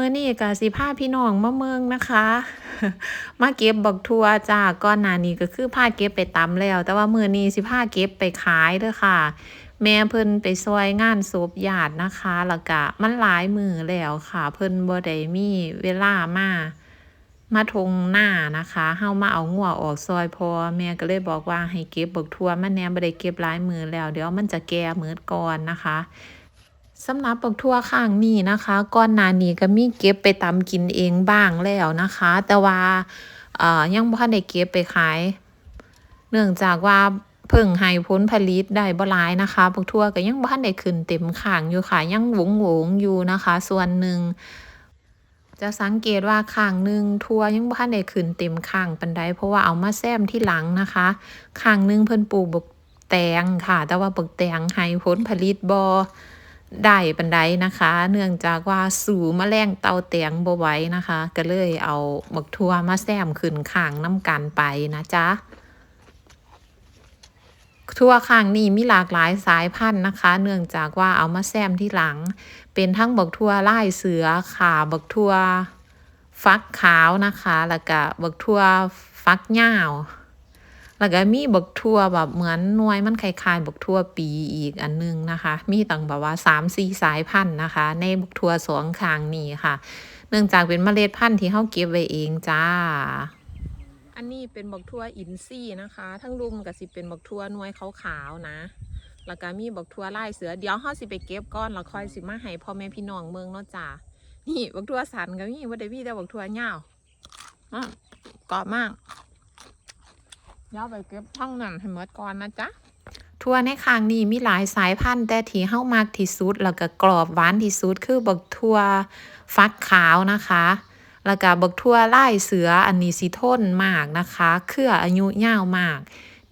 มื่อนี้ก็สิพาพี่น้องมาเมืองนะคะ มาเก็บบักทั่วจ้าก่อนหน้านี้ก็คือพาเก็บไปตำแล้ว แต่ว่ามื่อนี้สิพาเก็บไปขายเด้อค่ะ แม่เพิ่นไปซอยงานศพญาตินะคะแล้วก็มันหลายมือแล้วค่ะ เพิ่นบ่ได้มีเวลามามาทงหน้านะคะเฮามาเอางัวออกซอยพอแม่ก็เลยบอกว่าให้เก็บบักทั่วมันแน่บ่ได้เก็บหลายมือแล้ว เดี๋ยวมันจะแก่มืดก่อนนะคะ สำหรับบักทั่วข้างนี้นะคะก่อนหนานี้ก็มีเก็บไปตำกินเองบ้างแล้วนะคะ แต่ว่าเอ่อยังบ่ทันได้เก็บไปขาย เนื่องจากว่าเพิ่งให้ผลผลิตได้บ่หลายนะคะบักทั่วก็ยังบ่ทันได้ขึ้นเต็มข้างอยู่ค่ะยังหวงๆอยู่นะคะ ส่วนหนึ่งจะสังเกตว่าข้างหนึ่งทั่วยังบ่ทันได้ขึ้นเต็มข้างปานใดเพราะว่าเอามาแซมที่หลังนะคะข้างหนึ่งเพิ่นปลูกบกแตงค่ะ แต่ว่าบกแตงให้ผลผลิตบ่ ได้ปานใดนะคะ เนื่องจากว่าสู่แมลงเตาแตงบ่ไหว้นะคะ ก็เลยเอาบักทั่วมาแซมขึ้นข้างน้ำกันไปนะจ๊ะทั่วข้างนี้มีหลากหลายสายพันธุ์นะคะ เนื่องจากว่าเอามาแซมที่หลัง เป็นทั้งบักทั่วลายเสือค่ะบักทั่วฟักขาวนะคะ แล้วก็บักทั่วฟักยาว แล้วก็มีบักทั่วแบบเหมือนหน่วยมันคล้ายๆบักทั่วปีอีกอันนึงนะคะ มีตั้งแบบว่าสามสี่สายพันธุ์นะคะ ในบักทั่วสองข้างนี้ค่ะ เนื่องจากเป็นเมล็ดพันธุ์ที่เขาเก็บไว้เองจ้า อันนี้เป็นบักทั่วอินซี่นะคะ ทั้งรุมกับสิเป็นบักทั่วหน่วยขาวๆนะแล้วก็มีบักทั่วลายเสือเดี๋ยวเฮาสิไปเก็บก้อนแล้วค่อยสิมาให้พ่อแม่พี่น้องเมืองเนาะจ้านี่บักทั่วสันก็มีบ่ได้มีแต่บักทั่วยาอะกรอบมาก ยวไปเก็บทั้งนั้นให้หมดก่อนนะจ๊ะทั่วในคางนี้มีหลายสายพันธุ์แต่ที่เฮามากที่สุด แล้วก็กรอบหวานที่สุดคือบักทั่วฟักขาวนะคะ แล้วก็บักทั่วลายเสืออันนี้สิทนมากนะคะเครืออายุยาวมาก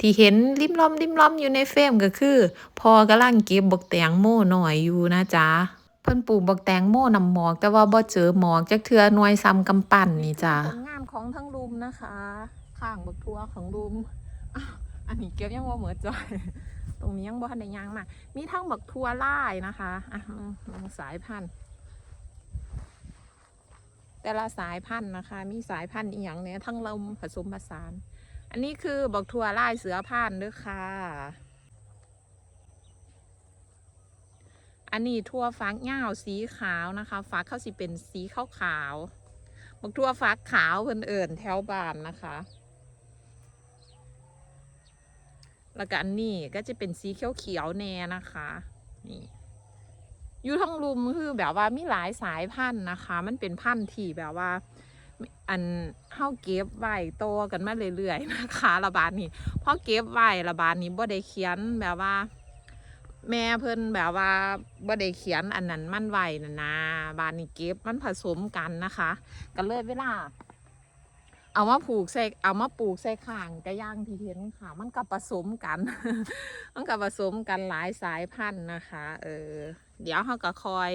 ที่เห็นริมล้อมริมล้อมอยู่ในเฟรมก็คือ พอกำลังเก็บบักแตงโมหน่อยอยู่นะจ๊ะเพิ่นปลูกบักแตงโมนำหมอก แต่ว่าบ่เจอหมอกจักเทื่อหน่วยซ้ำกำปั้นนี่จ้ะผลงานของทั้งรุมนะคะ ข้างบักทัวของรุมอันนี้เก็บยังว่าเหมือจอย ตรงนี้ยังบ่ทันได้ย่างมา มีทั้งบักทัวลายนะคะอะลองสายพันธุ์ แต่ละสายพันธุ์นะคะ มีสายพันธุ์อีหยังเนี่ยทั้งลมผสมผสาน อันนี้คือบักทัวลายเสือพันธุ์ด้วยค่ะอันนี้ทั่วฟักยาวสีขาวนะคะฟักเขาสิเป็นสีขาวขาวบักทั่วฟักขาวเพิ่นเอิ่นแถวบานนะคะ แล้วก็อันนี้ก็จะเป็นสีเขียวเขียวๆแน่นะคะ นี่อยู่ทั้งรุมคือแบบว่ามีหลายสายพันธุ์นะคะ มันเป็นพันธุ์ที่แบบว่า อันเฮาเก็บไว้โตกันมาเรื่อยๆนะคะระบาดนี้พอเก็บไว้ระบาดนี้บ่ได้เขียนแบบว่า แม่เพิ่นแบบว่าบ่ได้เขียนอันนั้นมันไว้นะนะบานนี้เก็บมันผสมกันนะคะ ก็เลยเวลา เอามาผูกใส่เอามาปลูกใส่ข้างกระย่างที่เห็นค่ะ มันก็ผสมกัน มันก็ผสมกันหลายสายพันธุ์นะคะ เออ เดี๋ยวเขาก็คอย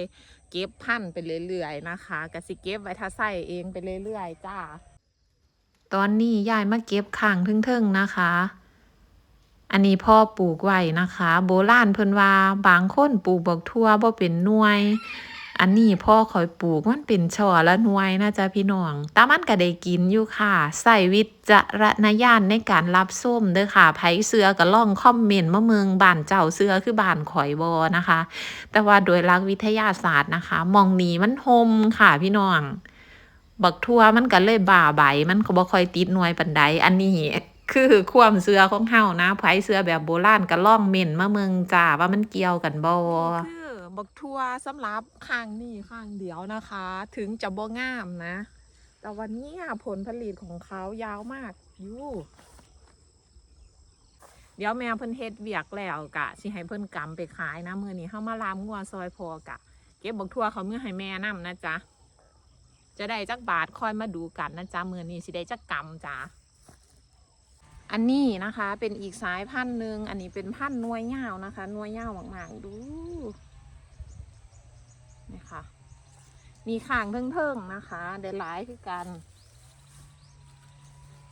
เก็บพันธุ์ไปเรื่อยๆนะคะก็สิเก็บไว้ถ้าใส่เองไปเรื่อยๆจ้า ตอนนี้ยายมาเก็บข้างทึ่งๆนะคะ อันนี้พ่อปลูกไว้นะคะ โบราณเพิ่นว่าบางคนปลูกบักทั่วบ่เป็นหน่วย อันนี้พ่อคอยปลูกมันเป็นช่อละหน่วยนะจ๊ะพี่น้องต่มันก็ได้กินอยู่ค่ะใส่วิจารณญาณในการรับส้มเด้อค่ะไผเสือก็ล่องคอมเมนต์มาเมืองบ้านเจ้าเสือคือบ้านข่อยบอนะคะ แต่ว่าโดยหลักวิทยาศาสตร์นะคะ มองนี้มันหมค่ะพี่น้องบักทั่วมันก็เลยบ่าใบ มันก็บ่ค่อยติดหน่วยปันใดอันนี้คือความเสือของเฮานะไผเสือแบบโบราณก็ล่องเม่นมาเมืองจ้าว่ามันเกี่ยวกันบ่ บักทั่วสำหรับข้างนี้ข้างเดียวนะคะ ถึงจะบ่งามนะ แต่วันนี้ผลผลิตของเขายาวมากยู่เดี๋ยวแม่เพิ่นเฮ็ดเวียกแล้วกะสิให้เพิ่นกำไปขายนะมือนี้เฮามาลามงัวซอยพอกะ เก็บบักทั่วเขาเมื่อให้แม่นํนะจ๊ะจะได้จักบาทค่อยมาดูกันนะจ๊ะมือนี้สิได้จักกำจ้ะอันนี้นะคะเป็นอีกสายพันธุ์หนึ่งอันนี้เป็นพันธุ์นวยยาวนะคะนวยยาวมากๆดู นี่ค่ะ มีข่างเทิงๆนะคะ เดี๋ยวหลายคือกัน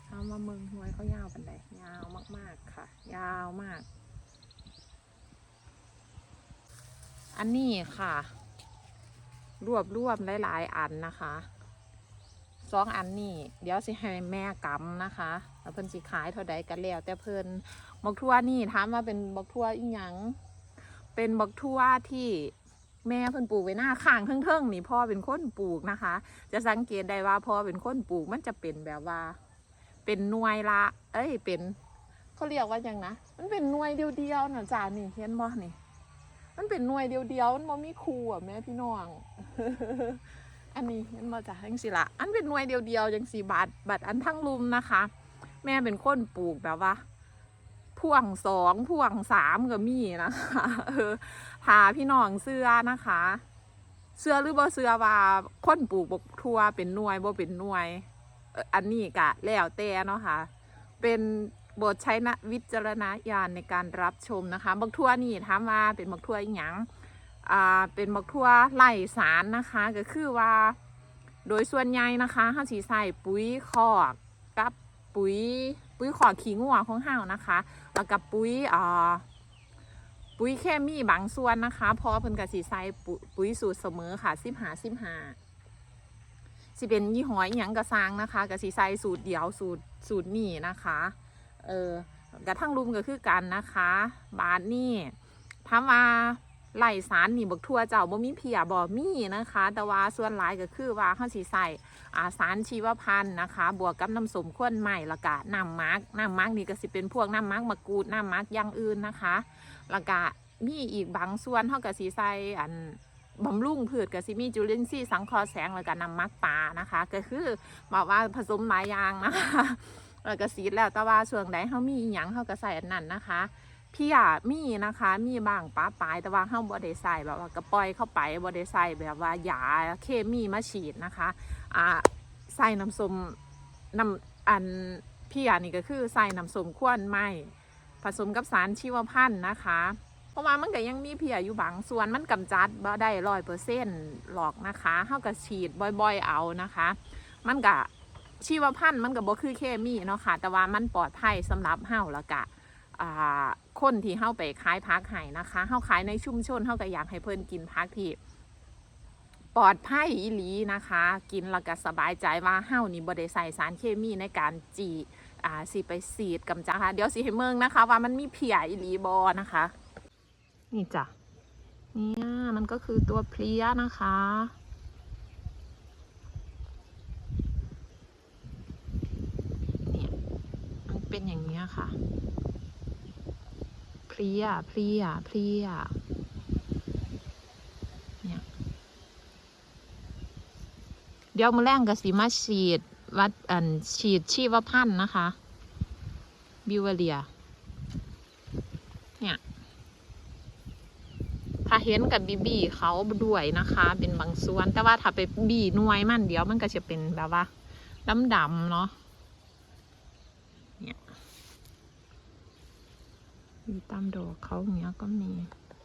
เอามาเมืองหนวยเขายาวปันใดยาวมากๆค่ะ ยาวมาก อันนี้ค่ะ รวบรวมหลายๆอันนะคะสองอันนี่เดี๋ยวสิให้แม่กำนะคะ แล้วเพิ่นสิขายเท่าใดกันแล้ว แต่เพิ่นบักทั่วนี่ถามว่าเป็นบักทั่วอีหยังเป็นบักทั่วที่ แม่เพิ่นปลูกไว้หน้าข้างเทิงๆนี่พ่อเป็นคนปลูกนะคะ จะสังเกตได้ว่าพ่อเป็นคนปลูกมันจะเป็นแบบว่า เป็นหน่วยละ เอ้ยเป็นเขาเรียกว่าจังนะมันเป็นหน่วยเดียวๆนะจ้านี่เห็นบ่นี่ มันเป็นหน่วยเดียวๆมันบ่มีครูอะแม่พี่น้องอันนี้มันมาจากจังสิละอันเป็นหน่วยเดียวๆจังสีบาทบัตรอันทั้งลุมนะคะ แม่เป็นคนปลูกแบบว่า พ่วงสองพ่วงสามก็มีนะคะเออพาพี่น้องเสื้อนะคะ เสื้อหรือบ่เสื้อว่าคนปลูกบกทั่วเป็นหน่วยบ่เป็นหน่วย อันนี้กะแล้วแต่เนาะค่ะ เป็นบทใช้นะวิจารณญาณในการรับชมนะคะบักทั่วนี่ถามว่าเป็นบักทั่วอีหยังอ่าเป็นบักทั่วไล่สารนะคะ ก็คือว่า โดยส่วนใหญ่นะคะเฮาสิใส่ปุ๋ยคอกกับปุ๋ย ปุ๋ยขอขี้งัวของเฮานะคะแล้วกับปุ๋ยอ่าปุ๋ยเคมีบางส่วนนะคะเพราะเพิ่นก็สิใส่ปุ๋ยปุ๋ยสูตรเสมอค่ะสิบหาสิบหาสิเป็นยี่ห้ออหยังกระซางนะคะก็สิใส่สูตรเดียวสูตรสูตรนี่นะคะเออกระทั่งรุมก็คือกันนะคะ บาทนี่ถามว่า ไหลสารนี่บักทั่วเจ้าบ่มีเพียบ่มีนะคะ แต่ว่าส่วนหลายก็คือว่าเขาสิใส่อาสารชีวพันธุ์นะคะ บวกกับน้ำสมข้นใหม่ล้วก็น้ำมักน้ำมักนี่ก็สิเป็นพวกน้ำมักมะกรูดน้ำมักอย่างอื่นนะคะล้วก็มีอีกบางส่วนเท่ากับสีใส่อันบำรุงพืชกับสิมีจุลินทรีย์สังเคราะห์แสงแล้วก็นำมักปลานะคะ ก็คือบอกว่าผสมหลายอย่างนะคะแล้วก็สีแล้วแต่ว่าส่วนใดเขามีอหย่างเขาก็ใส่อันนั้นนะคะ พี่อะมีนะคะ มีบางป้าปลายแต่ว่าเขาบ่ได้ใส่แบบว่ากระปล่อยเข้าไปบ่ได้ใส่แบบว่ายาเคมีมาฉีดนะคะอ่าใส่น้ำส้มน้ำอันพี่อะนี่ก็คือใส่น้ำส้มข้วนไหมผสมกับสารชีวพันธุ์นะคะ เพราะว่ามันก็ยังมีเพียอยู่บางส่วนมันกำจัดบ่ได้ร้อยเปอร์เซ็นต์หรอกนะคะเฮาก็ฉีดบ่อยๆเอานะคะ มันก็ชีวพันธุ์มันก็บ่คือเคมีเนาะค่ะแต่ว่ามันปลอดภัยสำหรับเฮาล้วก็อ่า คนที่เฮาไปขายพักให้นะคะเฮาขายในชุมชนเฮาก็อยากให้เพิ่นกินพักที่ปลอดภัยอีหลีนะคะ กินแล้วก็สบายใจว่าเฮานี่บ่ได้ใส่สารเคมีในการจีอ่าสิไปสีดกำจัดค่ะเดี๋ยวสิให้เมืองนะคะ ว่ามันมีเพียอีหลีบอนะคะ นี่จ้ะเนี่ยมันก็คือตัวเพลียนะคะเนี่ยมันเป็นอย่างนี้ยค่ะ ลียเพลียเพลียเนี่ยเดี๋ยวมือแรงกับสีมาฉีดวัดอันฉีดชีวพันธ์นะคะ บิวเรีย เนี่ย ถ้าเห็นกับบีบีเขาด้วยนะคะ เป็นบางส่วน แต่ว่าถ้าไปบีหน่วยมันเดี๋ยวมันก็จะเป็นแบบว่าดำดำๆเนาะเนี่ย มีตามดอกเขาอย่างเงี้ยก็มี